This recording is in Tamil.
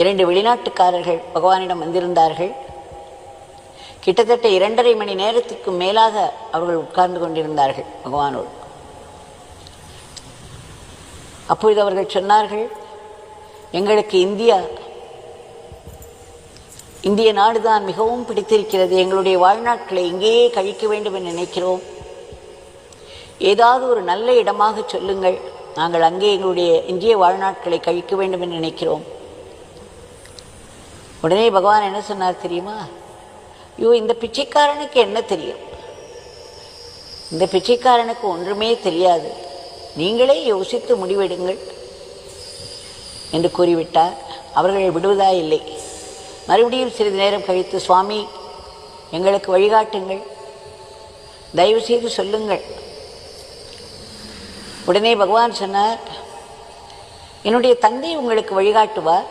இரண்டு வெளிநாட்டுக்காரர்கள் பகவானிடம் வந்திருந்தார்கள். கிட்டத்தட்ட இரண்டரை மணி நேரத்துக்கு மேலாக அவர்கள் உட்கார்ந்து கொண்டிருந்தார்கள் பகவானோடு. அப்பொழுது அவர்கள் சொன்னார்கள் எங்களுக்கு இந்தியா இந்திய நாடுதான் மிகவும் பிடித்திருக்கிறது. எங்களுடைய வாழ்நாட்களை இங்கேயே கழிக்க வேண்டும் என்று நினைக்கிறோம். ஏதாவது ஒரு நல்ல இடமாக சொல்லுங்கள். நாங்கள் அங்கே எங்களுடைய இந்திய வாழ்நாட்களை கழிக்க வேண்டும் என்று நினைக்கிறோம். உடனே பகவான் என்ன சொன்னார் தெரியுமா? ஐயோ இந்த பிச்சைக்காரனுக்கு என்ன தெரியும்? இந்த பிச்சைக்காரனுக்கு ஒன்றுமே தெரியாது. நீங்களே யோசித்து முடிவெடுங்கள் என்று கூறிவிட்டார். அவர்கள் விடுவதா இல்லை. மறுபடியும் சிறிது நேரம் கழித்து சுவாமி எங்களுக்கு வழிகாட்டுங்கள். தயவு செய்து சொல்லுங்கள். உடனே பகவான் சொன்னார் என்னுடைய தந்தை உங்களுக்கு வழிகாட்டுவார்.